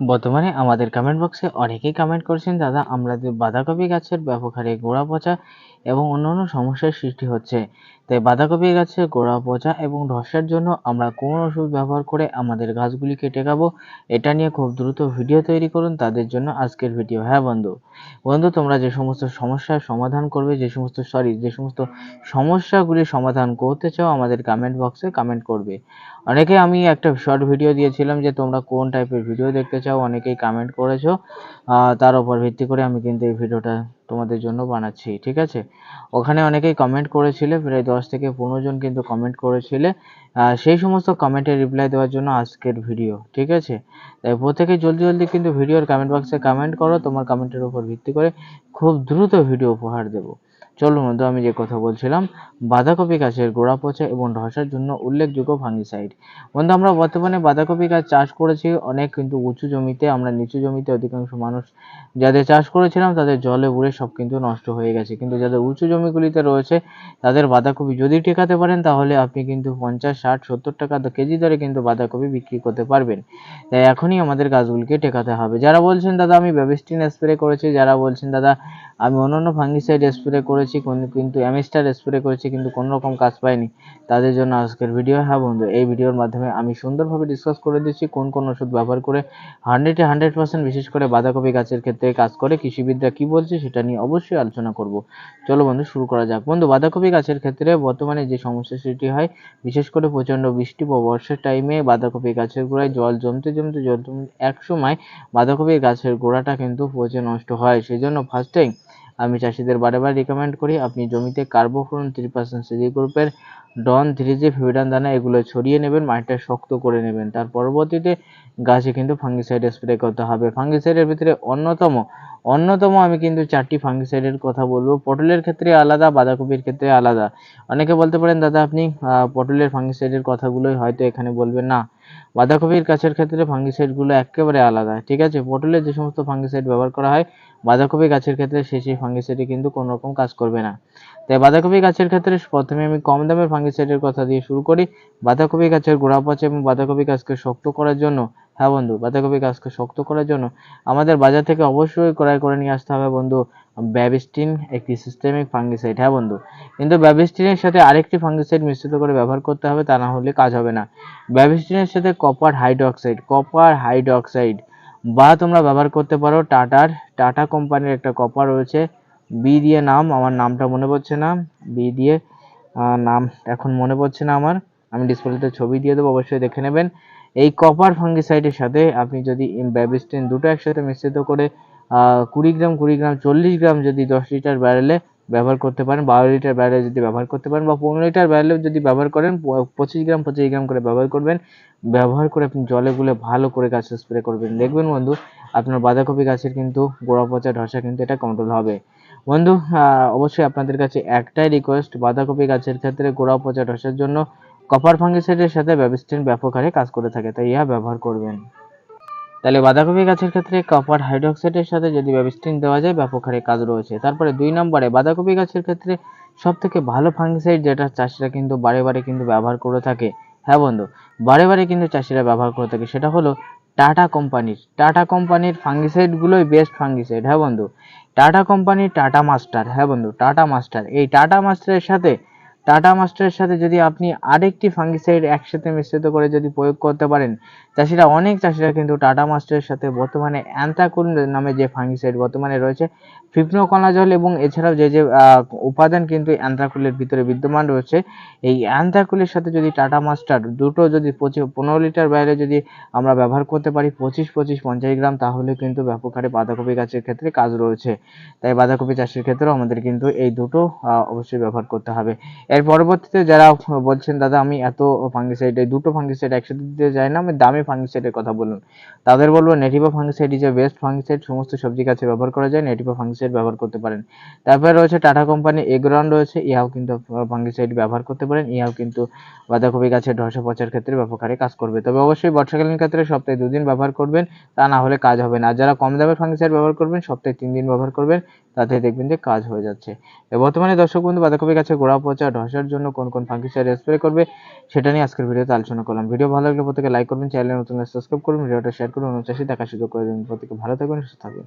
বর্তমানে আমাদের কমেন্ট বক্সে অনেকেই কমেন্ট করেছেন, দাদা আমাদের বাঁধাকপি গাছের ব্যবহারে গোড়া পচা এবং অন্যান্য সমস্যার সৃষ্টি হচ্ছে। তাই বাঁধাকপি গাছের গোড়া পচা এবং ধসার জন্য আমরা কোন ওষুধ ব্যবহার করে আমাদের গাছগুলিকে টেকাবো? এটা নিয়ে খুব দ্রুত ভিডিও তৈরি করুন। তাদের জন্য আজকের ভিডিও হ্যাঁ বন্ধু। বন্ধু, তোমরা যে সমস্ত সমস্যার সমাধান করবে, যে সমস্ত সরি যে সমস্ত সমস্যাগুলি সমাধান করতে চাও, আমাদের কমেন্ট বক্সে কমেন্ট করবে। অনেকে আমি একটা শর্ট ভিডিও দিয়েছিলাম যে তোমরা কোন টাইপের ভিডিও দেখতে চাও, অনেকেই কমেন্ট করেছ। তার উপর ভিত্তি করে আমি কিন্তু এই ভিডিওটা তোমাদের জন্য বানাচ্ছি, ঠিক আছে? ওখানে অনেকেই কমেন্ট করেছিলে, প্রায় দশ থেকে পনেরো জন কিন্তু কমেন্ট করেছিলে। সেই সমস্ত কমেন্টের রিপ্লাই দেওয়ার জন্য আজকের ভিডিও ঠিক আছে? তাই প্রত্যেকে জলদি জলদি কিন্তু ভিডিওর কমেন্ট বক্সে কমেন্ট করো, তোমার কমেন্টের উপর ভিত্তি করে খুব দ্রুত ভিডিও উপহার দেবো। চলো বন্ধু, আমি যে কথা বলছিলাম, বাঁধাকপি গাছের গোড়া পচা এবং ধসার জন্য উল্লেখযোগ্য ফাঙ্গিসাইড বন্ধু, আমরা বর্তমানে বাঁধাকপি গাছ চাষ করেছি, অনেক কিন্তু উঁচু জমিতে, আমরা নিচু জমিতে অধিকাংশ মানুষ যাদের চাষ করেছিলাম, তাদের জলে উড়ে সব কিন্তু নষ্ট হয়ে গেছে। কিন্তু যাদের উঁচু জমিগুলিতে রয়েছে, তাদের বাঁধাকপি যদি টেকাতে পারেন, তাহলে আপনি কিন্তু পঞ্চাশ, ষাট, সত্তর টাকা কেজি দরে কিন্তু বাঁধাকপি বিক্রি করতে পারবেন। তাই এখনই আমাদের গাছগুলিকে টেকাতে হবে। যারা বলছেন, দাদা, আমি ব্যাবিস্টিন স্প্রে করেছি। যারা বলছেন, দাদা, আমি অন্যান্য ফাঙ্গিসাইড স্প্রে করেছি। কোন- কিন্তু অ্যামিস্টার স্প্রে করেছি, কিন্তু কোনো রকম কাজ পাইনি। তাদের জন্য আজকের ভিডিও হ্যাঁ বন্ধু, এই ভিডিওর মাধ্যমে আমি সুন্দরভাবে ডিসকাস করে দিচ্ছি কোন কোন ওষুধ ব্যবহার করে হান্ড্রেডে হান্ড্রেড পার্সেন্ট বিশেষ করে বাঁধাকপি গাছের ক্ষেত্রে কাজ করে, কৃষিবিদরা কি বলছে সেটা নিয়ে অবশ্যই আলোচনা করব। চলো বন্ধু, শুরু করা যাক। বন্ধু, বাঁধাকপি গাছের ক্ষেত্রে বর্তমানে যে সমস্যা সৃষ্টি হয়, বিশেষ করে প্রচণ্ড বৃষ্টি বা বর্ষার টাইমে বাঁধাকপি গাছের গোড়ায় জল জমতে জমতে জল জমতে এক সময় বাঁধাকপির গাছের গোড়াটা কিন্তু পচে নষ্ট হয়। সেই জন্য ফার্স্ট টাইম আমি চাষিদের বারে বারে রিকমেন্ড করি, আপনি জমিতে কার্বোফোরন থ্রি পার্সেন্ট সিজি গ্রুপের ডন থ্রি জি ফিউডান দানা এগুলো ছড়িয়ে নেবেন, মাটিটা শক্ত করে নেবেন। তার পরবর্তীতে গাছে কিন্তু ফাঙ্গিসাইড স্প্রে করতে হবে। ফাঙ্গিসাইডের ভিতরে অন্যতম অন্যতম আমি কিন্তু চারটি ফাঙ্গিসাইডের কথা বলব। পটলের ক্ষেত্রে আলাদা, বাঁধাকপির ক্ষেত্রে আলাদা। অনেকে বলতে পারেন, দাদা, আপনি পটলের ফাঙ্গিসাইডের কথাগুলোই হয়তো এখানে বলবেন। না বাঁধাকপির গাছের ক্ষেত্রে ফাঙ্গিসাইডগুলো একেবারে আলাদা, ঠিক আছে? পটলে যে সমস্ত ফাঙ্গিসাইড ব্যবহার করা হয়, বাঁধাকপি গাছের ক্ষেত্রে সেই সেই ফাঙ্গিসাইডে কিন্তু কোনো রকম কাজ করবে না। তাই বাঁধাকপি গাছের ক্ষেত্রে প্রথমে আমি কম দামের ফাঙ্গিসাইডের কথা দিয়ে শুরু করি। বাঁধাকপি গাছের গোড়া পচা এবং বাঁধাকপি গাছকে শক্ত করার জন্য হ্যাঁ বন্ধু, বাঁধাকপি গাছকে শক্ত করার জন্য আমাদের বাজার থেকে অবশ্যই ক্রয় করে নিয়ে আসতে হবে বন্ধু, ব্যাবিস্টিন একটি সিস্টেমিক ফাঙ্গিসাইড হ্যাঁ বন্ধু? কিন্তু ব্যাবিস্টিনের সাথে আরেকটি ফাঙ্গিসাইড মিশ্রিত করে ব্যবহার করতে হবে, তা না হলে কাজ হবে না। ব্যাবিস্টিনের সাথে কপার হাইড্রোক্সাইড কপার হাইড্রোক্সাইড বা তোমরা ব্যবহার করতে পারো টাটার, টাটা কোম্পানির একটা কপার রয়েছে বি দিয়ে নাম, আমার নামটা মনে পড়ছে না বি দিয়ে নাম এখন মনে পড়ছে না আমার, আমি ডিসপ্লেতে ছবি দিয়ে দেবো, অবশ্যই দেখে নেবেন। এই কপার ফাঙ্গিসাইডের সাথে আপনি যদি ব্যাবিস্টিন দুটো একসাথে মিশ্রিত করে কুড়ি গ্রাম কুড়ি গ্রাম, চল্লিশ গ্রাম যদি দশ লিটার ব্যারেলে ব্যবহার করতে পারেন, বারো লিটার ব্যারেলে যদি ব্যবহার করতে পারেন বা পনেরো লিটার ব্যারেলে যদি ব্যবহার করেন পঁচিশ গ্রাম পঁচিশ গ্রাম করে ব্যবহার করবেন। ব্যবহার করে আপনি জলে গুলে ভালো করে গাছে স্প্রে করবেন। দেখবেন বন্ধু, আপনার বাঁধাকপি গাছের কিন্তু গোড়া পচা ধসা কিন্তু এটা কন্ট্রোল হবে। বন্ধু অবশ্যই আপনাদের কাছে একটাই রিকোয়েস্ট বাঁধাকপি গাছের ক্ষেত্রে গোড়া পচা ধসার জন্য কপার ফাঙ্গিসাইডের সাথে ব্যাবিস্টিন ব্যাপক হারে কাজ করে থাকে, তাই ইহা ব্যবহার করবেন। তাহলে বাঁধাকপি গাছের ক্ষেত্রে কপার হাইড্রোক্সাইডের সাথে যদি ব্যাবিস্টিন দেওয়া যায় ব্যাপক হারে কাজ রয়েছে। তারপরে দুই নম্বরে, বাঁধাকপি গাছের ক্ষেত্রে সব থেকে ভালো ফাঙ্গিসাইড যেটা, চাষিরা কিন্তু বারে বারে কিন্তু ব্যবহার করে থাকে। হ্যাঁ বন্ধু, বারে বারে কিন্তু চাষিরা ব্যবহার করে থাকে। সেটা হলো টাটা কোম্পানির টাটা কোম্পানির ফাঙ্গিসাইডগুলোই বেস্ট ফাঙ্গিসাইড। হ্যাঁ বন্ধু, টাটা কোম্পানির টাটা মাস্টার। হ্যাঁ বন্ধু, টাটা মাস্টার। এই টাটা মাস্টারের সাথে টাটা মাস্টারের সাথে যদি আপনি আরেকটি ফাঙ্গিসাইড একসাথে মিশ্রিত করে যদি প্রয়োগ করতে পারেন, চাষিরা, অনেক চাষিরা কিন্তু টাটা মাস্টারের সাথে বর্তমানে অ্যান্থাকুল নামে যে ফাঙ্গিসাইড বর্তমানে রয়েছে ফিপ্নোকনাজল এবং এছাড়াও যে যে উপাদান কিন্তু অ্যান্থ্রাকুলের ভিতরে বিদ্যমান রয়েছে, এই অ্যান্থ্রাকুলের সাথে যদি টাটা মাস্টার দুটো যদি পনেরো লিটার বাইরে যদি আমরা ব্যবহার করতে পারি পঁচিশ পঁচিশ, পঞ্চাশ গ্রাম, তাহলে কিন্তু ব্যাপক হারে বাঁধাকপি গাছের ক্ষেত্রে কাজ রয়েছে। তাই বাঁধাকপি চাষের ক্ষেত্রেও আমাদের কিন্তু এই দুটো অবশ্যই ব্যবহার করতে হবে। এর পরবর্তীতে যারা বলছেন, দাদা, আমি এত ফাঙ্গিসাইড দুটো ফাঙ্গিসাইড একসাথে দিতে চাই না, আমি দামি ফাঙ্গিসাইডের কথা বলুন। তাদের বলব Nativo fungicide is a best fungicide সমস্ত সবজি গাছে ব্যবহার করা যায় নেটিভো ফাঙ্গিসাইড ব্যবহার করতে পারেন। তারপরে রয়েছে টাটা কোম্পানি এগ্রন রয়েছে, ইহাও কিন্তু ফাঙ্গিসাইড ব্যবহার করতে পারেন, ইহাও কিন্তু বাঁধাকপি গাছের ধসা পচার ক্ষেত্রে ব্যাপক কাজ করবে। তবে অবশ্যই বর্ষাকালীন ক্ষেত্রে সপ্তাহে দুদিন ব্যবহার করবেন, তা না হলে কাজ হবে না। যারা কম দামের ফাঙ্গিসাইড ব্যবহার করবেন, সপ্তাহে তিন দিন ব্যবহার করবেন, তাতে দেখবেন যে কাজ হয়ে যাচ্ছে। বর্তমানে দর্শক বন্ধু, বাঁধাকপি গাছের গোড়া পচা ধসার জন্য কোন কোন ফাঙ্গিসাইড স্প্রে করবে, সেটা নিয়ে আজকের ভিডিওতে আলোচনা করলাম। ভিডিও ভালো লাগলে প্রত্যেকে লাইক করবেন চ্যানেলে নতুন সাবস্ক্রাইব করুন ভিডিওটা শেয়ার করুন চাষি দেখা সুযোগ করে দেবেন। প্রত্যেকে ভালো থাকবেন, সুস্থ থাকবেন।